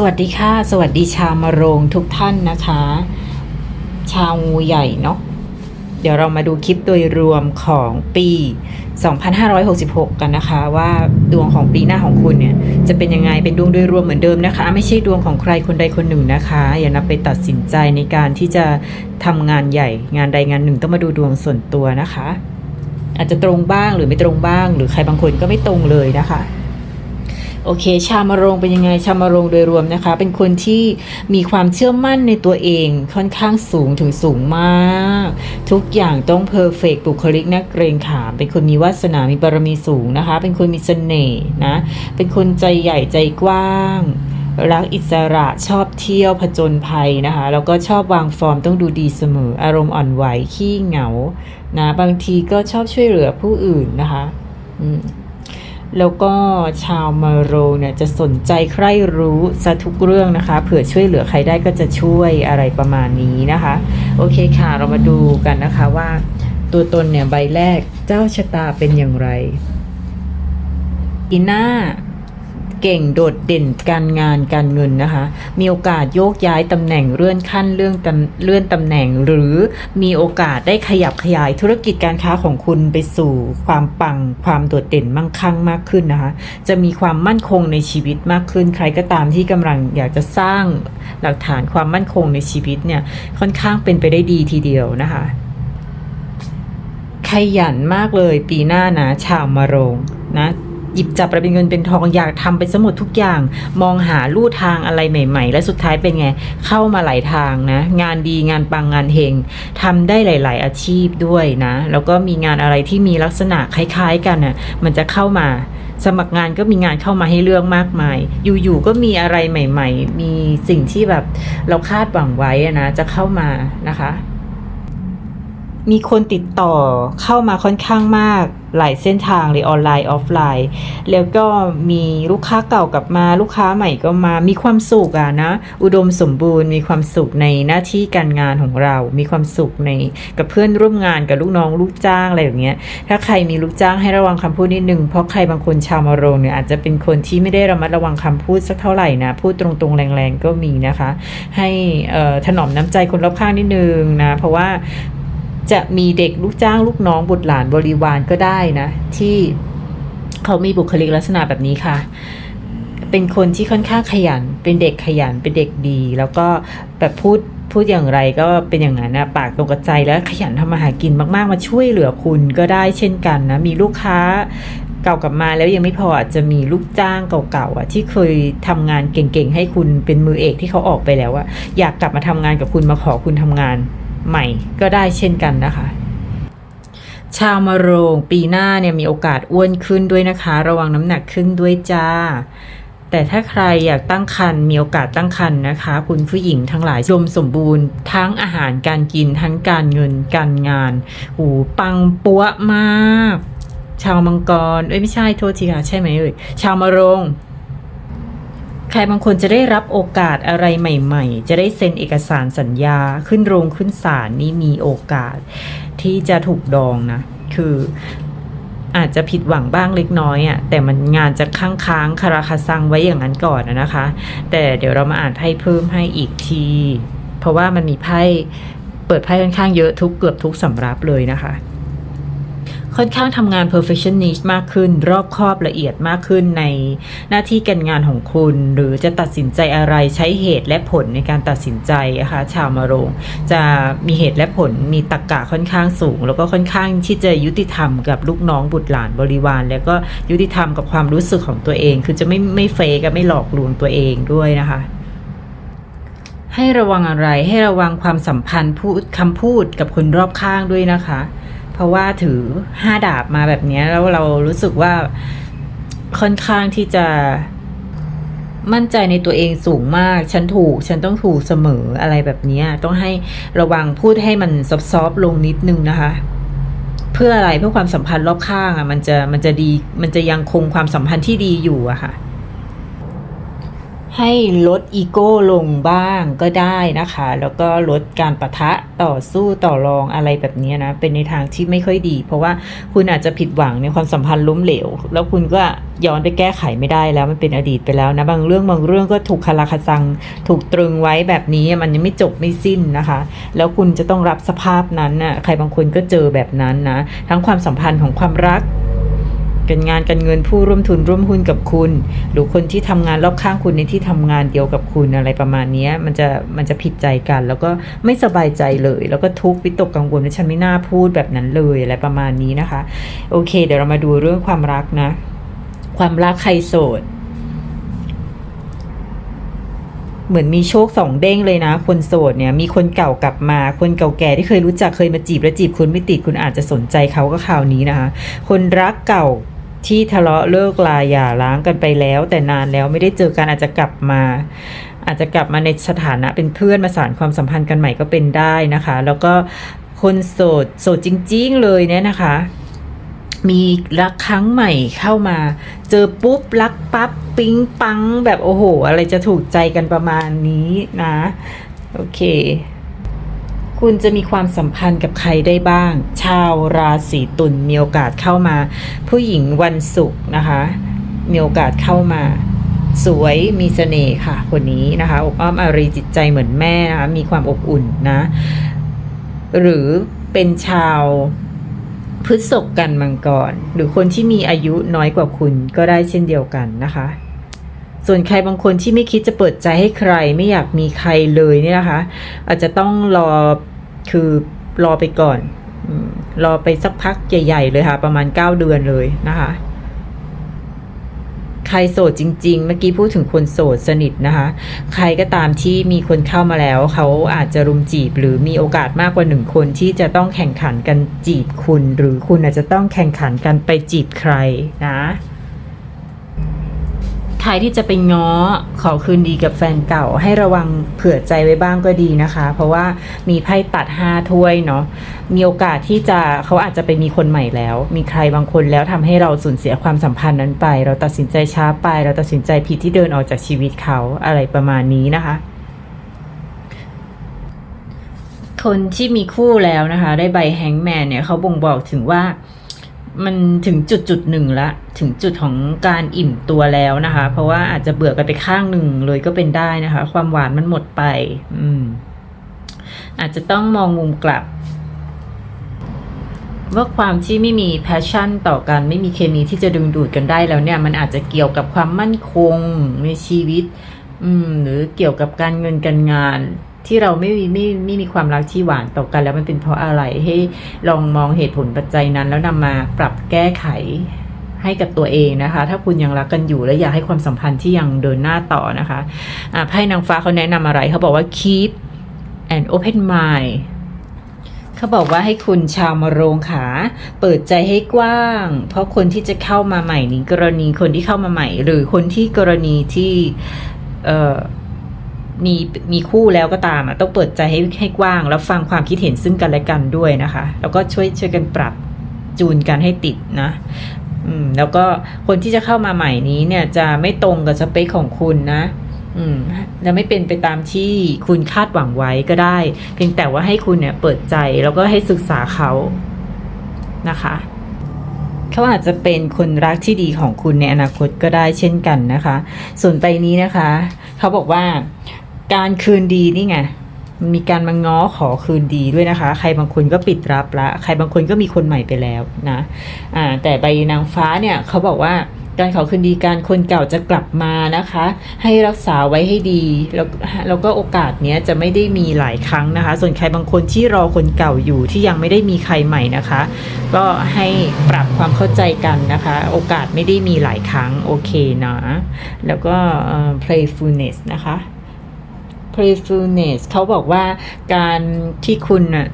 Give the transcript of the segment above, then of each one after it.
สวัสดีค่ะ สวัสดีชาวมะโรงทุกท่านนะคะ ชาวงูใหญ่เนาะเดี๋ยวเรามาดูคลิปโดยรวมของปี 2566 กันนะคะ ว่าดวงของปีหน้าของคุณเนี่ย จะเป็นยังไงเป็นดวงโดยรวมเหมือนเดิมนะคะ ไม่ใช่ดวงของใครคนใดคนหนึ่งนะคะ อย่านำไปตัดสินใจในการที่จะทำงานใหญ่ งานใดงานหนึ่งต้องมาดูดวงส่วนตัวนะคะ อาจจะตรงบ้างหรือไม่ตรงบ้าง หรือใครบางคนก็ไม่ตรงเลยนะคะ โอเค ชาวมะโรงเป็นยังไง ชาวมะโรงโดยรวมนะคะ เป็นคนที่มีความเชื่อมั่นในตัวเองค่อนข้างสูงถึงสูงมาก ทุกอย่างต้องเพอร์เฟกบุคลิกนักเกรงขาม เป็นคนมีวาสนา มีบารมีสูงนะคะ เป็นคนมีเสน่ห์นะ เป็นคนใจใหญ่ใจกว้างรักอิสระชอบเที่ยวผจญภัยนะคะ แล้วก็ชอบวางฟอร์มต้องดูดีเสมอ อารมณ์อ่อนไหวขี้เหงานะบางทีก็ชอบช่วยเหลือผู้อื่นนะคะ อืม แล้วก็ชาวมาโรเนี่ยจะสนใจใคร่รู้ซะทุกเรื่องนะคะ เผื่อช่วยเหลือใครได้ก็จะช่วยอะไรประมาณนี้นะคะ โอเคค่ะเรามาดูกันนะคะว่า ตัวตนเนี่ยใบแรกเจ้าชะตาเป็นอย่างไรอีน่า เก่งโดดเด่นการงานการเงินนะคะ มีโอกาสโยกย้ายตำแหน่งเลื่อนขั้นเลื่อนตำเลื่อนตำแหน่ง หรือมีโอกาสได้ขยับขยายธุรกิจการค้าของคุณไปสู่ความปังความโดดเด่นมั่งคั่งมากขึ้นนะคะ จะมีความมั่นคงในชีวิตมากขึ้น ใครก็ตามที่กำลังอยากจะสร้างหลักฐานความมั่นคงในชีวิตเนี่ยค่อนข้างเป็นไปได้ดีทีเดียวนะคะขยันมากเลยปีหน้านะชาวมะโรงนะ หยิบจับอะไรเป็นเงินเป็นทองอยากทำไปสมดทุกอย่าง มองหาลู่ทางอะไรใหม่ ๆ และสุดท้ายเป็นไง เข้ามาหลายทางนะ งานดีงานปังงานเฮงทำได้หลาย ๆ อาชีพด้วยนะ แล้วก็มีงานอะไรที่มีลักษณะคล้าย ๆ กันน่ะมันจะเข้ามาสมัครงานก็มีงานเข้ามาให้เลือกมากมาย อยู่ ๆ ก็มีอะไรใหม่ ๆ มีสิ่งที่แบบเราคาดหวังไว้นะจะเข้ามานะคะ มีคนติดต่อเข้ามาค่อนข้างมากหลายเส้นทางเลยออนไลน์ออฟไลน์ แล้วก็มีลูกค้าเก่ากลับมาลูกค้าใหม่ก็มามีความสุขอะนะ อุดมสมบูรณ์ มีความสุขในหน้าที่การงานของเรา มีความสุขในกับเพื่อนร่วมงานกับลูกน้องลูกจ้างอะไรอย่างเงี้ยถ้าใครมีลูกจ้างให้ระวังคำพูดนิดนึงเพราะใครบางคนชาวมาโรงเนี่ยอาจจะเป็นคนที่ไม่ได้ระมัดระวังคำพูดสักเท่าไหร่นะพูดตรงๆแรงๆก็มีนะคะ ให้ถนอมน้ำใจคนรอบข้างนิดนึงนะเพราะว่า จะมีเด็กลูกจ้างลูกน้องบุตรหลานบริวารก็ได้นะ ที่เขามีบุคลิกลักษณะแบบนี้ค่ะ เป็นคนที่ค่อนข้างขยัน เป็นเด็กขยันเป็นเด็กดี แล้วก็แบบพูดพูดอย่างไรก็เป็นอย่างนั้นนะปากตรงกับใจแล้วขยันทำมาหากินมากๆ มาช่วยเหลือคุณก็ได้เช่นกันนะ มีลูกค้าเก่ากลับมาแล้วยังไม่พออาจจะมีลูกจ้างเก่าๆอะที่เคยทำงานเก่งๆให้คุณเป็นมือเอกที่เขาออกไปแล้วอะอยากกลับมาทำงานกับคุณมาขอคุณทำงาน ใหม่ก็ได้เช่นกันนะคะ ชาวมะโรงปีหน้าเนี่ยมีโอกาสอ้วนขึ้นด้วยนะคะ ระวังน้ำหนักขึ้นด้วยจ้า แต่ถ้าใครอยากตั้งครรภ์มีโอกาสตั้งครรภ์นะคะ คุณผู้หญิงทั้งหลายรวมสมบูรณ์ ทั้งอาหารการกินทั้งการเงินการงานโอ้ปังปัวมาก ชาวมังกรเอ้ยไม่ใช่โทษทีค่ะใช่ไหมเอ่ยชาวมะโรง ใครบางคนจะได้รับโอกาสอะไรใหม่ๆ จะได้เซ็นเอกสารสัญญาขึ้นโรงขึ้นศาลนี่มีโอกาสที่จะถูกดองนะ คืออาจจะผิดหวังบ้างเล็กน้อยอะ่ะแต่มันงานจะค้างค้างคาราคาซังไว้อย่างนั้นก่อนนะคะ แต่เดี๋ยวเรามาอ่านไพ่เพิ่มให้อีกที เพราะว่ามันมีไพ่เปิดไพ่ค่อนข้างเยอะทุกเกือบทุกสำรับเลยนะคะ ค่อนข้างทำงาน perfectionist มากขึ้น รอบคอบละเอียดมากขึ้นในหน้าที่การงานของคุณ หรือจะตัดสินใจอะไรใช้เหตุและผลในการตัดสินใจนะคะชาวมะโรงจะมีเหตุและผลมีตรรกะค่อนข้างสูง แล้วก็ค่อนข้างที่จะยุติธรรมกับลูกน้องบุตรหลานบริวาร แล้วก็ยุติธรรมกับความรู้สึกของตัวเอง คือจะไม่ไม่เฟกไม่หลอกลวงตัวเองด้วยนะคะให้ระวังอะไรให้ระวังความสัมพันธ์พูดคำพูดกับคนรอบข้างด้วยนะคะ เพราะว่าถือห้าดาบมาแบบนี้แล้วเรารู้สึกว่าค่อนข้างที่จะมั่นใจในตัวเองสูงมาก ฉันถูก ฉันต้องถูกเสมออะไรแบบนี้ ต้องให้ระวังพูดให้มันซอฟๆลงนิดนึงนะคะ เพื่ออะไรเพื่อความสัมพันธ์รอบข้างอะ มันจะมันจะดี มันจะยังคงความสัมพันธ์ที่ดีอยู่อะค่ะ ให้ลดอีโก้ลงบ้างก็ได้นะคะ แล้วก็ลดการประทะต่อสู้ต่อรองอะไรแบบนี้นะ เป็นในทางที่ไม่ค่อยดี เพราะว่าคุณอาจจะผิดหวังในความสัมพันธ์ล้มเหลว แล้วคุณก็ย้อนไปแก้ไขไม่ได้แล้วมันเป็นอดีตไปแล้วนะ บางเรื่องบางเรื่องก็ถูกคาราคาซัง ถูกตรึงไว้แบบนี้มันยังไม่จบไม่สิ้นนะคะ แล้วคุณจะต้องรับสภาพนั้นน่ะใครบางคนก็เจอแบบนั้นนะ ทั้งความสัมพันธ์ของความรัก การงานการเงินผู้ร่วมทุนร่วมหุ้นกับคุณ หรือคนที่ทำงานรอบข้างคุณในที่ทำงานเดียวกับคุณอะไรประมาณนี้มันจะมันจะผิดใจกัน แล้วก็ไม่สบายใจเลย แล้วก็ทุกข์วิตกกังวลว่าฉันไม่น่าพูดแบบนั้นเลยอะไรประมาณนี้นะคะ โอเค เดี๋ยวเรามาดูเรื่องความรักนะ ความรักใครโสดเหมือนมีโชคสองเด้งเลยนะ คนโสดเนี่ยมีคนเก่ากลับมา คนเก่าแก่ที่เคยรู้จักเคยมาจีบและจีบคุณไม่ติดคุณอาจจะสนใจเขาก็ข่าวนี้นะคะ คนรักเก่า ที่ทะเลาะเลิกลาหย่าร้างกันไปแล้ว แต่นานแล้วไม่ได้เจอกันอาจจะกลับมา อาจจะกลับมาในสถานะเป็นเพื่อนมาสานความสัมพันธ์กันใหม่ก็เป็นได้นะคะ แล้วก็คนโสดโสดจริง ๆ เลยเนี่ยนะคะ มีรักครั้งใหม่เข้ามา เจอปุ๊บรักปั๊บปิ๊งปังแบบโอ้โห อะไรจะถูกใจกันประมาณนี้นะ โอเค คุณจะมีความสัมพันธ์กับใครได้บ้าง ชาวราศีตุลมีโอกาสเข้ามา ผู้หญิงวันศุกร์นะคะ มีโอกาสเข้ามา สวยมีเสน่ห์ค่ะ คนนี้นะคะอบอ้อมอารีจิตใจเหมือนแม่นะคะมีความอบอุ่นนะ หรือเป็นชาวพฤษภกันมังกร หรือคนที่มีอายุน้อยกว่าคุณก็ได้เช่นเดียวกันนะคะ ส่วนใครบางคนที่ไม่คิดจะเปิดใจให้ใคร ไม่อยากมีใครเลยเนี่ยนะคะ อาจจะต้องรอ คือรอไปก่อนรอไปสักพักใหญ่ ๆ เลยค่ะ ประมาณ 9 เดือนเลยนะคะ ใครโสดจริง ๆ เมื่อกี้พูดถึงคนโสดสนิทนะคะ ใครก็ตามที่มีคนเข้ามาแล้ว เขาอาจจะรุมจีบ หรือมีโอกาสมากกว่าหนึ่งคนที่จะต้องแข่งขันกันจีบคุณ หรือคุณอาจจะต้องแข่งขันกันไปจีบใครนะ รที่จะไปง้อขอคืนดีกับแฟนเก่า ให้ระวังเผื่อใจไว้บ้างก็ดีนะคะ เพราะว่ามีไพ่ตัดห้าถ้วยเนาะมีโอกาสที่จะเขาอาจจะไปมีคนใหม่แล้ว มีใครบางคนแล้วทำให้เราสูญเสียความสัมพันธ์นั้นไป เราตัดสินใจช้าไป เราตัดสินใจผิดที่เดินออกจากชีวิตเขาอะไรประมาณนี้นะคะคนที่มีคู่แล้วนะคะ ได้ใบแฮงแมนเนี่ยเขาบ่งบอกถึงว่า มันถึงจุดจุดหนึ่งละ ถึงจุดของการอิ่มตัวแล้วนะคะ เพราะว่าอาจจะเบื่อกันไปข้างหนึ่งเลยก็เป็นได้นะคะ ความหวานมันหมดไป อืม อาจจะต้องมองมุมกลับ ว่าความที่ไม่มีแพชชั่นต่อกันไม่มีเคมีที่จะดึงดูดกันได้แล้วเนี่ย มันอาจจะเกี่ยวกับความมั่นคงในชีวิต อืม หรือเกี่ยวกับการเงินการงาน ที่เราไม่มีไม่ไม่มีความรักที่หวานต่อกัน แล้วมันเป็นเพราะอะไรให้ลองมองเหตุผลปัจจัยนั้น แล้วนำมาปรับแก้ไขให้กับตัวเองนะคะ ถ้าคุณยังรักกันอยู่และอยากให้ความสัมพันธ์ที่ยังเดินหน้าต่อนะคะอ่าไพ่นางฟ้าเขาแนะนำอะไรเขาบอกว่า keep an open mind เขาบอกว่าให้คุณชาวมะโรงขา เปิดใจให้กว้าง เพราะคนที่จะเข้ามาใหม่นี้กรณีคนที่เข้ามาใหม่ หรือคนที่กรณีที่เอ่อ มีมีคู่แล้วก็ตามอะต้องเปิดใจให้ให้กว้าง แล้วฟังความคิดเห็นซึ่งกันและกันด้วยนะคะ แล้วก็ช่วยช่วยกันปรับจูนกันให้ติดนะอืมแล้วก็คนที่จะเข้ามาใหม่นี้เนี่ยจะไม่ตรงกับสเปคของคุณนะอืมจะไม่เป็นไปตามที่คุณคาดหวังไว้ก็ได้ เพียงแต่ว่าให้คุณเนี่ยเปิดใจแล้วก็ให้ศึกษาเขานะคะเขาอาจจะเป็นคนรักที่ดีของคุณในอนาคตก็ได้เช่นกันนะคะ ส่วนไปนี้นะคะ เขาบอกว่า การคืนดีนี่ไงมันมีการมาง้อขอคืนดีด้วยนะคะ ใครบางคนก็ปิดรับละ ใครบางคนก็มีคนใหม่ไปแล้วนะอ่าแต่ใบนางฟ้าเนี่ยเขาบอกว่าการขอคืนดีการคนเก่าจะกลับมานะคะ ให้รักษาไว้ให้ดีแล้วแล้วก็โอกาสเนี้ยจะไม่ได้มีหลายครั้งนะคะ ส่วนใครบางคนที่รอคนเก่าอยู่ที่ยังไม่ได้มีใครใหม่นะคะ ก็ให้ปรับความเข้าใจกันนะคะ โอกาสไม่ได้มีหลายครั้งโอเคนะแล้วก็ playfulness นะคะ playfulness เขาบอกว่าการที่คุณน่ะ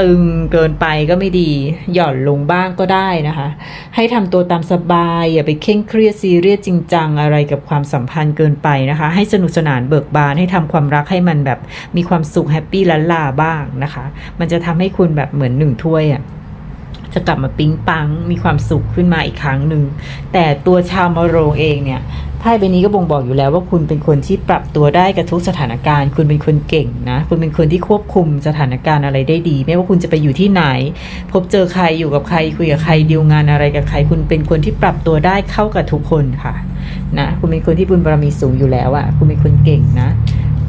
ตึงเกินไปก็ไม่ดี หย่อนลงบ้างก็ได้นะคะ ให้ทำตัวตามสบาย อย่าไปเคร่งเครียดซีเรียสจริงจังอะไรกับความสัมพันธ์เกินไปนะคะ ให้สนุกสนานเบิกบานให้ทำความรักให้มันแบบมีความสุขแฮปปี้ลันลาบ้างนะคะ มันจะทำให้คุณแบบเหมือนหนึ่งถ้วยอะ จะกลับมาปิ๊งปังมีความสุขขึ้นมาอีกครั้งหนึ่ง แต่ตัวชาวมะโรงเองเนี่ยไพ่ใบนี้ก็บ่งบอกอยู่แล้วว่าคุณเป็นคนที่ปรับตัวได้กับทุกสถานการณ์ คุณเป็นคนเก่งนะ คุณเป็นคนที่ควบคุมสถานการณ์อะไรได้ดี ไม่ว่าคุณจะไปอยู่ที่ไหน พบเจอใครอยู่กับใคร คุยกับใครดีลงานอะไรกับใคร คุณเป็นคนที่ปรับตัวได้เข้ากับทุกคนค่ะนะคุณเป็นคนที่บุญบารมีสูงอยู่แล้วอะคุณเป็นคนเก่งนะ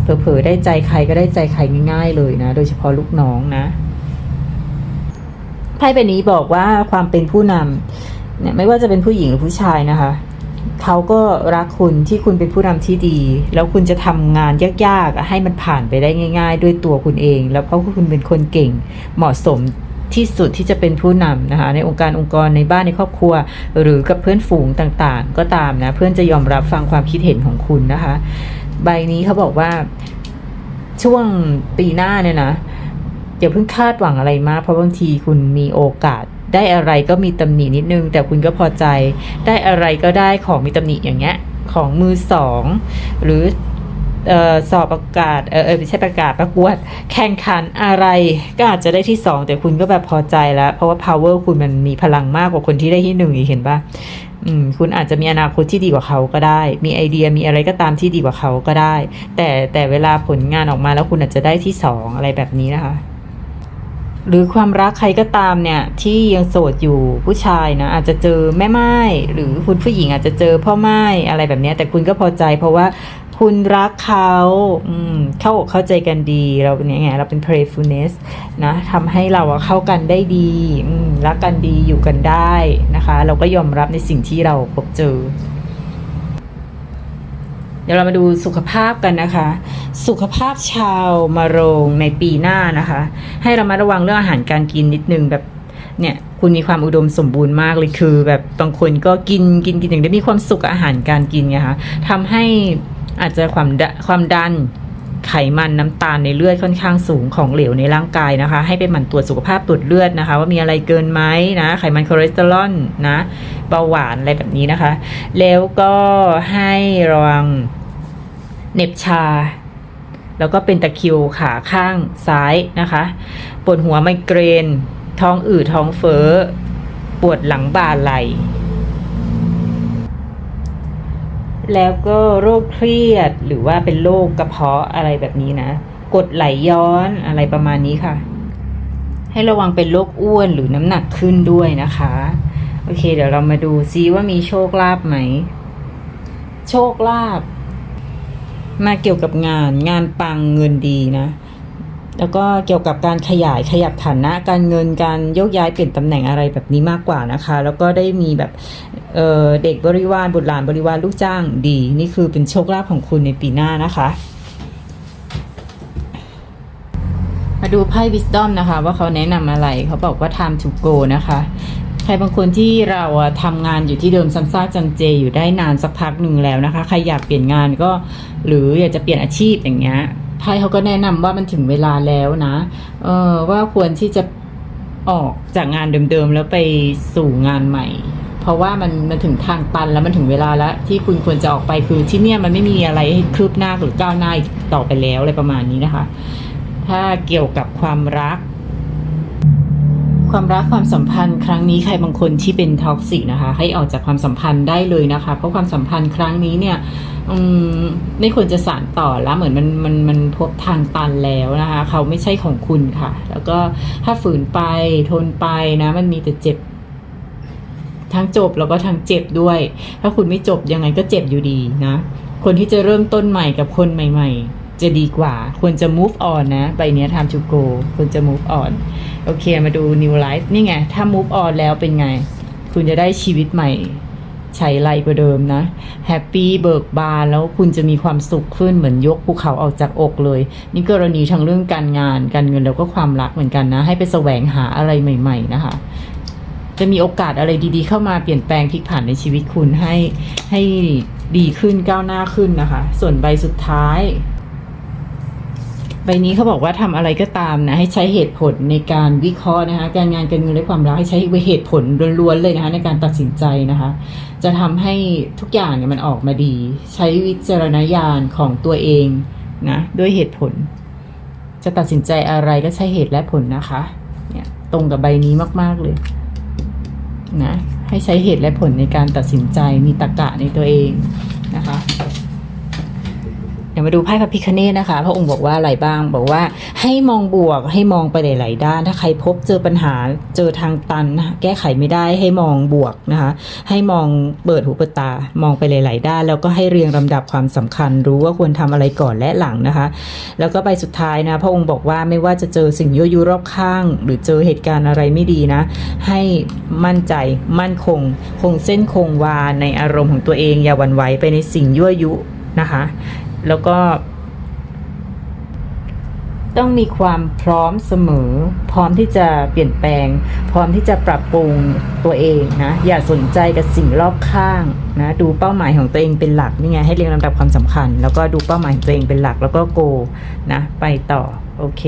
เผลอๆได้ใจใครก็ได้ใจใครง่ายๆเลยนะ โดยเฉพาะลูกน้องนะ ไพ่ใบนี้บอกว่าความเป็นผู้นำเนี่ยไม่ว่าจะเป็นผู้หญิงหรือผู้ชายนะคะเขาก็รักคุณที่คุณเป็นผู้นำที่ดี แล้วคุณจะทำงานยากๆ ให้มันผ่านไปได้ง่าย ๆ ด้วยตัวคุณเอง แล้วเพราะคุณเป็นคนเก่งเหมาะสมที่สุดที่จะเป็นผู้นำนะคะ ในองค์การองค์กรในบ้านในครอบครัว หรือกับเพื่อนฝูงต่างๆ ก็ตามนะ เพื่อนจะยอมรับฟังความคิดเห็นของคุณนะคะ ใบนี้เขาบอกว่าช่วงปีหน้าเนี่ยนะ อย่าเพิ่งคาดหวังอะไรมากเพราะบางทีคุณมีโอกาส ได้อะไรก็มีตำหนินิดนึง แต่คุณก็พอใจ ได้อะไรก็ได้ของมีตำหนิอย่างเงี้ยของมือสองหรืออสอบประกาศเออไม่ใช่ประกาศประกวด แข่งขันอะไรก็อาจจะได้ที่สองแต่คุณก็แบบพอใจแล้ว เพราะว่า power คุณมันมีพลังมากกว่าคนที่ได้ที่หนึ่งอีกเห็นปะคุณอาจจะมีอนาคตที่ดีกว่าเขาก็ได้ มีไอเดียมีอะไรก็ตามที่ดีกว่าเขาก็ได้ แต่แต่เวลาผลงานออกมาแล้วคุณอาจจะได้ที่สองอะไรแบบนี้นะคะ หรือความรักใครก็ตามเนี่ยที่ยังโสดอยู่ผู้ชายนะอาจจะเจอแม่ไม้หรือคุณผู้หญิงอาจจะเจอพ่อไม้อะไรแบบนี้แต่คุณก็พอใจ เพราะว่าคุณรักเขาอืมเข้าอกเข้าใจกันดี เราเป็นยังไงเราเป็น playfulness นะทำให้เราเข้ากันได้ดีอืมรักกันดีอยู่กันได้นะคะ เราก็ยอมรับในสิ่งที่เราพบเจอ เดี๋ยวเรามาดูสุขภาพกันนะคะ สุขภาพชาวมะโรงในปีหน้านะคะ ให้เรามาระวังเรื่องอาหารการกินนิดนึงแบบเนี่ยคุณมีความอุดมสมบูรณ์มากเลยคือ แบบบางคนก็กินกินกินอย่างได้มีความสุขอาหารการกินไงคะทำให้อาจจะความความดัน ไขมันน้ำตาลในเลือดค่อนข้างสูงของเหลวในร่างกายนะคะ ให้ไปหมั่นตรวจสุขภาพตรวจเลือดนะคะ ว่ามีอะไรเกินไหมนะไขมันคอเลสเตอรอลนะเบาหวานอะไรแบบนี้นะคะ แล้วก็ให้ระวังเน็บชา แล้วก็เป็นตะคิวขาข้างซ้ายนะคะปวดหัวไมเกรน ท้องอืดท้องเฟ้อปวดหลังบ่าไหล่ แล้วก็โรคเครียดหรือว่าเป็นโรคกระเพาะอะไรแบบนี้นะกดไหลย้อนอะไรประมาณนี้ค่ะ ให้ระวังเป็นโรคอ้วนหรือน้ำหนักขึ้นด้วยนะคะ โอเค เดี๋ยวเรามาดูซิว่ามีโชคลาภไหม โชคลาภมาเกี่ยวกับงานงานปังเงินดีนะ แล้วก็เกี่ยวกับการขยายขยับฐานะ การเงินการโยกย้ายเปลี่ยนตำแหน่งอะไรแบบนี้มากกว่านะคะ แล้วก็ได้มีแบบ เเด็กบริวารบุตรหลานบริวารลูกจ้างดี นี่คือเป็นโชคลาภของคุณในปีหน้านะคะ มาดูไพ่ Wisdom นะคะ ว่าเขาแนะนำอะไรเขาบอกว่า time to go นะคะใครบางคนที่เราทำงานอยู่ที่เดิมซ้ำซากจันเจอยู่ได้นานสักพักหนึ่งแล้วนะคะ ใครอยากเปลี่ยนงานก็หรืออยากจะเปลี่ยนอาชีพอย่างเงี้ยไพ่เขาก็แนะนำว่ามันถึงเวลาแล้วนะเออว่าควรที่จะออกจากงานเดิมๆแล้วไปสู่งานใหม่ ราะว่ามันมันถึงทางตันแล้วมันถึงเวลาแล้ว ที่คุณควรจะออกไปคือที่เนี่ยมันไม่มีอะไรให้คืบหน้าหรือก้าวหน้าต่อไปแล้วอะไรประมาณนี้นะคะ ถ้าเกี่ยวกับความรัก ความรักความสัมพันธ์ ครั้งนี้ใครบางคนที่เป็นท็อกซิกนะคะ ให้ออกจากความสัมพันธ์ได้เลยนะคะ เพราะความสัมพันธ์ครั้งนี้เนี่ยอไม่ควรจะสานต่อแล้วเหมือนมันมันมันพบทางตันแล้วนะคะ เขาไม่ใช่ของคุณค่ะ แล้วก็ถ้าฝืนไปทนไปนะ มันมีแต่เจ็บ ทั้งจบแล้วก็ทั้งเจ็บด้วย ถ้าคุณไม่จบยังไงก็เจ็บอยู่ดีนะ คนที่จะเริ่มต้นใหม่กับคนใหม่ ๆ จะดีกว่า ควรจะ move on นะ ใบเนี้ย time to go ควรจะ move on โอเค มาดู new life นี่ไง ถ้า move on แล้วเป็นไง คุณจะได้ชีวิตใหม่ใช้ไรกว่าเดิมนะแฮปปี้เบิกบานแล้วคุณจะมีความสุขขึ้นเหมือนยกภูเขาออกจากอกเลย นี่กรณีทั้งเรื่องการงานการเงินแล้วก็ความรักเหมือนกันนะ ให้ไปแสวงหาอะไรใหม่ ๆ นะคะ จะมีโอกาสอะไรดีๆ เข้ามาเปลี่ยนแปลงพลิกผันในชีวิตคุณให้ให้ดีขึ้นก้าวหน้าขึ้นนะคะ ส่วนใบสุดท้าย ใบนี้เขาบอกว่าทำอะไรก็ตามนะ ให้ใช้เหตุผลในการวิเคราะห์นะคะ การงานการเงินและความรักให้ใช้เหตุผลล้วนๆเลยนะคะ ในการตัดสินใจนะคะ จะทำให้ทุกอย่างเนี่ยมันออกมาดี ใช้วิจารณญาณของตัวเองนะด้วยเหตุผล จะตัดสินใจอะไรก็ใช้เหตุและผลนะคะ เนี่ยตรงกับใบนี้มากๆเลย นะให้ใช้เหตุและผลในการตัดสินใจมีตรรกะในตัวเองนะคะ ดี๋ยวมาดูไพ่พระพิคเนตนะคะ พระองค์บอกว่าอะไรบ้าง บอกว่าให้มองบวกให้มองไปหลาย ๆ ด้าน ถ้าใครพบเจอปัญหาเจอทางตัน แก้ไขไม่ได้ให้มองบวกนะคะ ให้มองเปิดหูเปิดตา มองไปหลาย ๆ ด้าน แล้วก็ให้เรียงลำดับความสำคัญ รู้ว่าควรทำอะไรก่อนและหลังนะคะ แล้วก็ใบสุดท้ายนะ พระองค์บอกว่าไม่ว่าจะเจอสิ่งยั่วยุรอบข้าง หรือเจอเหตุการณ์อะไรไม่ดีนะ ให้มั่นใจมั่นคง คงเส้นคงวาในอารมณ์ของตัวเองอย่าหวั่นไหวไปในสิ่งยั่วยุนะคะ แล้วก็ ต้องมีความพร้อมเสมอ พร้อมที่จะเปลี่ยนแปลง พร้อมที่จะปรับปรุงตัวเองนะ อย่าสนใจกับสิ่งรอบข้างนะ ดูเป้าหมายของตัวเองเป็นหลักนี่ไงให้เรียงลำดับความสำคัญ แล้วก็ดูเป้าหมายของตัวเองเป็นหลัก แล้วก็โกนะ ไปต่อโอเค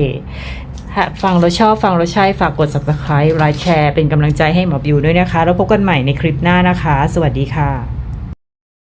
ฟังเราชอบฟังเราใช่ฝากกด subscribe ไลค์แชร์เป็นกำลังใจให้หมอบิวด้วยนะคะ แล้วพบกันใหม่ในคลิปหน้านะคะ สวัสดีค่ะ